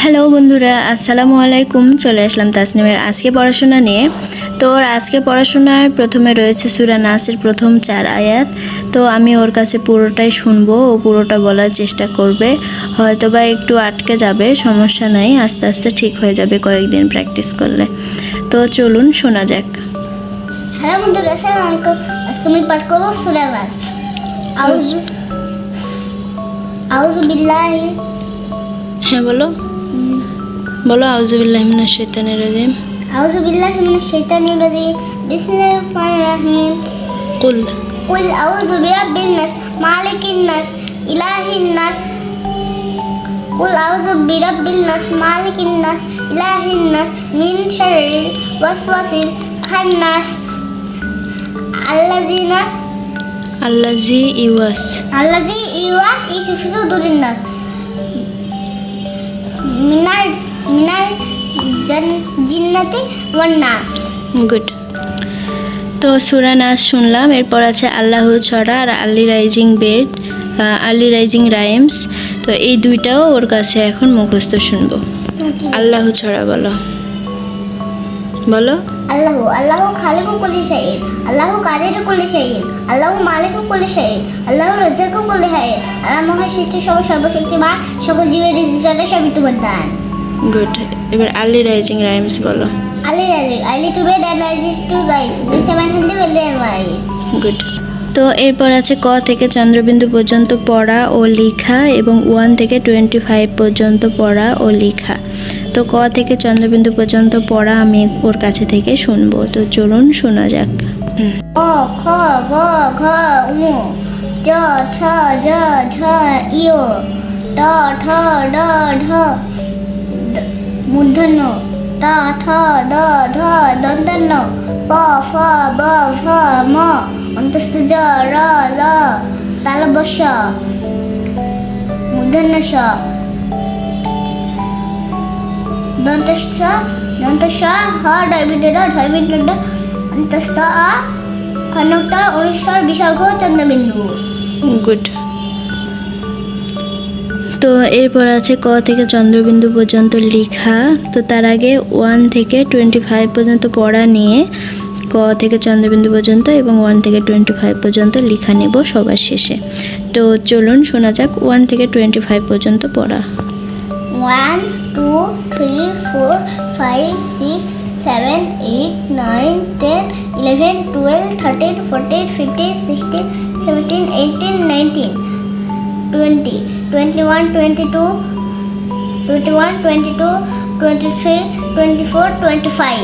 Hello বন্ধুরা, আসসালামু আলাইকুম। চলে আসলাম তাসনিমের আজকে পড়াশোনা নিয়ে। তো ওর আজকে পড়াশোনার প্রথমে রয়েছে সুরা নাসের প্রথম চার আয়াত। তো আমি ওর কাছে পুরোটাই শুনব, ও পুরোটা বলার চেষ্টা করবে। হয়তো বা একটু আটকে যাবে, সমস্যা নাই, আস্তে আস্তে ঠিক হয়ে যাবে কয়েকদিন প্র্যাকটিস করলে। তো চলুন শোনা যাক। হ্যালো বন্ধুরা, আসসালামু আলাইকুম। আজকে আমি পাঠ করব সূরা নাস। আউযু আউযু বিল্লাহি। হ্যাঁ বলো। বলো আউজুবিল্লাহ মিনাশ শাইতানির রাজিম। আউযু বিল্লাহি মিনাশ শাইতানির রাজিম। বিসমিল্লাহির রহমানির রহিম। কুল। কুল আউযু বিরাব্বিন নাস মালিকিন নাস ইলাহিন নাস। কুল আউযু বিরাব্বিন নাস মালিকিন নাস ইলাহিন নাস মিন শাররিল ওয়াসওয়াসিল খান্নাস। আল্লাযিনা আল্লাজি ইউয়াস আল্লাজি ইউয়াস ইসফিসু দুরিন্নাস মিনার মিনার জন জিন্নাতি ওয়ান নাস। গুড তো সুরা নাস শুনলাম এরপর আছে আল্লাহ ছড়া আর early rising bed early rising rhymes. তো এই দুইটাও ওর কাছে এখন মুখস্থ শুনব। আল্লাহ ছড়া বলো। বলো। আল্লাহ আল্লাহ খালিকু কুল্লি শাইইন। আল্লাহ কাদিরু কুল্লি শাইইন। আল্লাহ মালিকু কুল্লি শাইইন। আল্লাহ রাজ্জাকু কুল্লি শাইইন। আল্লাহ মহাসৃষ্টি সহ সর্বশক্তিমান সকল জীবের হৃদয়টা সবিতুবাদ দান গুড এবার আর্লি রাইজিং রাইমস বলো। Early rising early to bed and rising to rise mean seven healthy wealthy and wise good তো এরপর আছে ক থেকে চন্দ্রবিন্দু পর্যন্ত পড়া ও লেখা এবং ওয়ান থেকে টোয়েন্টি ফাইভ পর্যন্ত পড়া ও লেখা। তো ক থেকে চন্দ্রবিন্দু পর্যন্ত পড়া আমি ওর কাছে থেকে শুনব। তো চলুন শোনা যাক। অ খ, গ, ঘ ড ঢ মূর্ধন্য, ত ধ ফ, ব ম মূর্ধন্য দন্তস্থ দন্তস্ব হ ডয়বিদ ঢয়বিদ অন্তস্থ আ খনক্তর অনুস্বর বিসর্গ চন্দ্রবিন্দু গুড তো এরপর আছে ক থেকে চন্দ্রবিন্দু পর্যন্ত লেখা। তো তার আগে ওয়ান থেকে টোয়েন্টি ফাইভ পর্যন্ত পড়া নিয়ে ক থেকে চন্দ্রবিন্দু পর্যন্ত এবং ওয়ান থেকে টোয়েন্টি ফাইভ পর্যন্ত লেখা নেব সবার শেষে। তো চলুন শোনা যাক ওয়ান থেকে টোয়েন্টি ফাইভ পর্যন্ত পড়া। One two three four five six seven eight nine ten eleven twelve thirteen fourteen fifteen sixteen seventeen eighteen nineteen twenty twenty one twenty two twenty one twenty two twenty three twenty four twenty five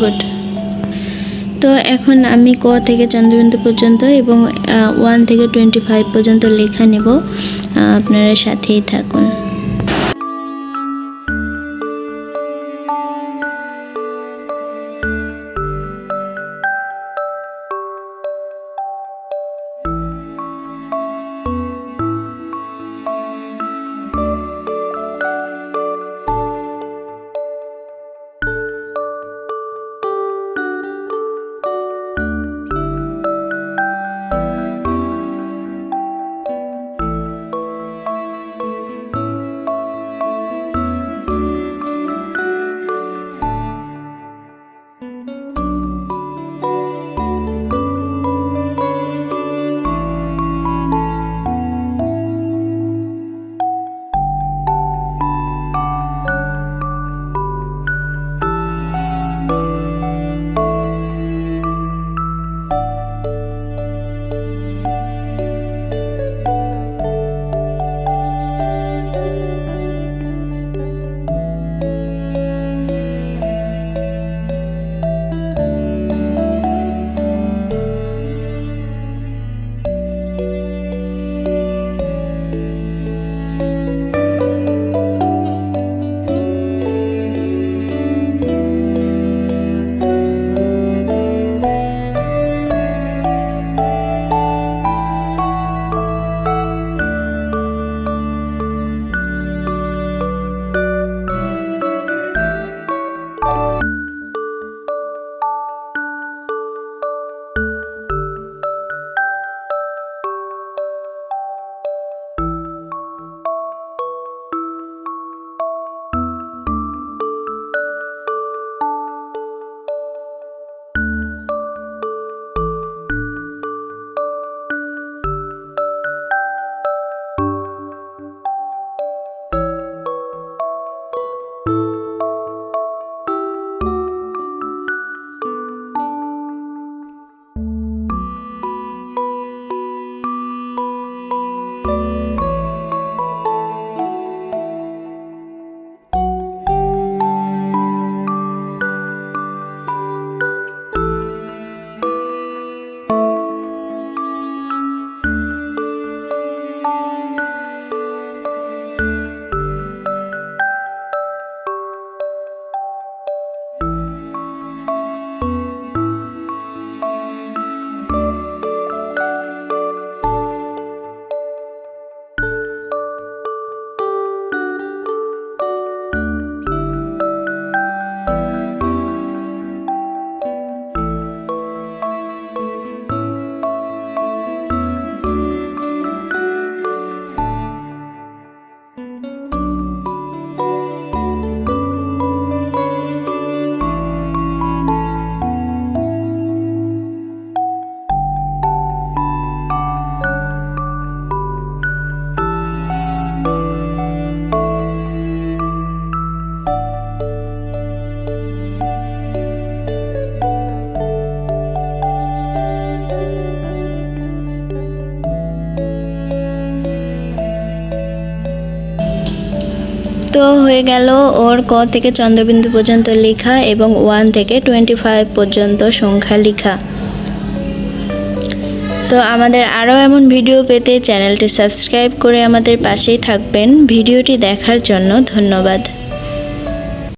good তো এখন আমি ক থেকে চন্দ্রবিন্দু পর্যন্ত এবং one থেকে twenty five পর্যন্ত লেখা নেব। আপনারা সাথেই থাকুন। তো হয়ে গেল ওর ক থেকে চন্দ্রবিন্দু পর্যন্ত লেখা এবং ওয়ান থেকে টোয়েন্টি ফাইভ পর্যন্ত সংখ্যা লেখা। তো আমাদের আরও এমন ভিডিও পেতে চ্যানেলটি সাবস্ক্রাইব করে আমাদের পাশেই থাকবেন। ভিডিওটি দেখার জন্য ধন্যবাদ।